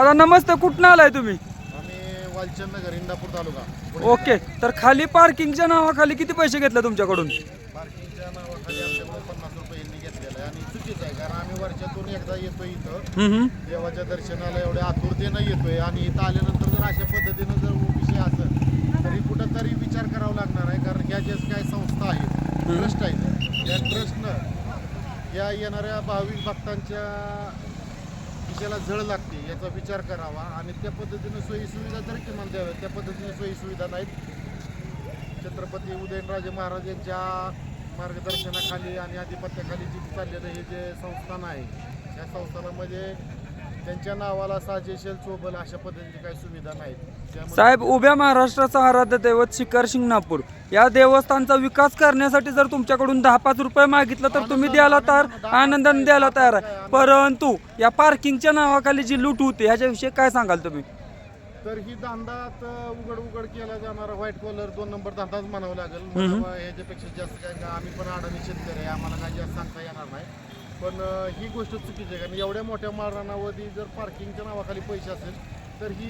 दादा नमस्ते कुठनं आलाय तुम्ही? आम्ही वालचंद नगर इंदापूर तालुका. ओके तर खाली पार्किंगच्या नावाखाली किती पैसे घेतले तुमच्याकडून? पार्किंगच्या नावाखाली आमच्याकडे पन्नास रुपये यांनी घेतलेलं आहे आणि चुकीचं आहे कारण आम्ही वर्षातून एकदा येतो इथं. हम्म. देवाच्या दर्शनाला एवढ्या आतुरतेनं येतोय आणि इथं आल्यानंतर जर अशा पद्धतीनं जर विषय असेल तरी कुठंतरी विचार करावा लागणार आहे कारण ह्या ज्या काही संस्था आहेत ट्रस्ट आहेत. ट्रस्टनं या येणाऱ्या भाविक भक्तांच्या खिशाला जळ लागते याचा विचार करावा आणि त्या पद्धतीनं सोयीसुविधा तरी किमान द्याव्या त्या पद्धतीने सोयीसुविधा नाहीत. छत्रपती उदयनराजे महाराज यांच्या मार्गदर्शनाखाली आणि आधिपत्याखाली जी चाललेलं हे जे संस्थान आहे त्या संस्थानामध्ये त्यांच्या नावाला साजेशेल चोबल अशा पद्धतीची काही सुविधा नाहीत. साहेब उभ्या महाराष्ट्राचा आराध्य दैवत शिखर शिंगणापूर. या देवस्थानचा विकास करण्यासाठी जर तुमच्याकडून दहा पाच रुपये मागितलं तर तुम्ही द्यायला तर आनंदाने द्यायला तयार आहे. परंतु या पार्किंगच्या नावाखाली जी लूट होते ह्याच्याविषयी काय सांगाल तुम्ही? तर ही धंदात उघड उघड केला जाणारा व्हाईट कॉलर दोन नंबर धंदाच म्हणावं लागेल. ह्याच्यापेक्षा जास्त काय का? आम्ही पण अडाणी शेतकरी आहे आम्हाला काय जास्त सांगता येणार नाही. पण ही गोष्ट चुकीची आहे कारण एवढ्या मोठ्या मारणावधी जर पार्किंगच्या नावाखाली पैसे असेल तर ही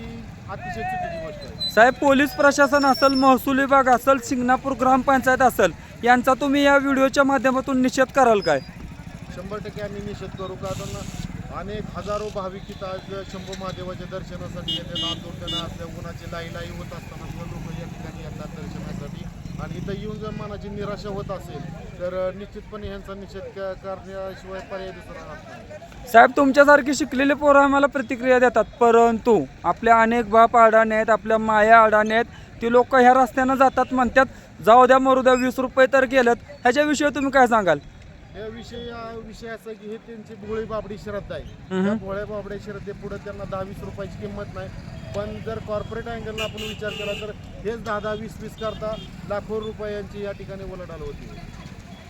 अतिशय चुकीची गोष्ट आहे. साहेब पोलीस प्रशासन असेल महसूल विभाग असेल सिंगणापूर ग्रामपंचायत असेल यांचा तुम्ही या व्हिडिओच्या माध्यमातून निषेध कराल काय? शंभर टक्के आम्ही निषेध करू कारण अनेक हजारो भाविक इथं आज शंभू महादेवाच्या दर्शनासाठी येतात. आंदोलन असल्या उन्हाची लाई लाई होत असताना लोक या ठिकाणी येतात दर्शनासाठी. आणि इथं येऊन जर मनाची निराशा होत असेल तर निश्चितपणे ह्यांचा निषेध क- करण्याशिवाय पर्याय दुसरा नाही. साहेब तुमच्यासारखी शिकलेले पोरं आम्हाला प्रतिक्रिया देतात परंतु आपल्या अनेक बाप अडाणे आहेत आपल्या माया अडाणे आहेत ती लोक ह्या रस्त्यानं जातात म्हणतात जाऊ द्या मरू द्या वीस रुपये तर गेलेत. ह्याच्याविषयी तुम्ही काय सांगाल? या विषय या विषय असा की हे त्यांची भोळी बाबडी श्रद्धा आहे. त्या भोळ्या बाबड्या श्रद्धेपुढे त्यांना दहा वीस रुपयाची किंमत नाही. पण जर कॉर्पोरेट अँगलला आपण विचार केला तर हेच दहा दहा वीस वीस करता लाखो रुपयांची या ठिकाणी उलाढाल होती.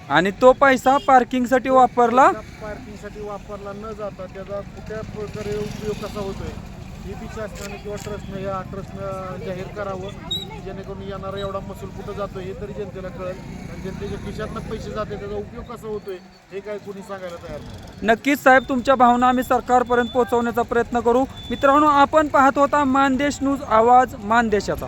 आणि तो पैसा पार्किंगसाठी वापरला? पार्किंगसाठी वापरला न जाता त्याचा कुठल्या प्रकारे उपयोग कसा होतोय? बी शासनाने किंवा ट्रस्टनं या ट्रस्टनं जाहीर करावं की जेणेकरून येणारा एवढा महसूल कुठं जातो हे तरी जनतेला कळेल. आणि जनतेच्या खिशातनं पैसे जाते त्याचा उपयोग कसा होतोय हे काय कोणी सांगायला तयार नाही. नक्कीच साहेब तुमच्या भावना आम्ही सरकारपर्यंत पोहोचवण्याचा प्रयत्न करू. मित्रांनो आपण पाहत होता मानदेश न्यूज आवाज मानदेशाचा.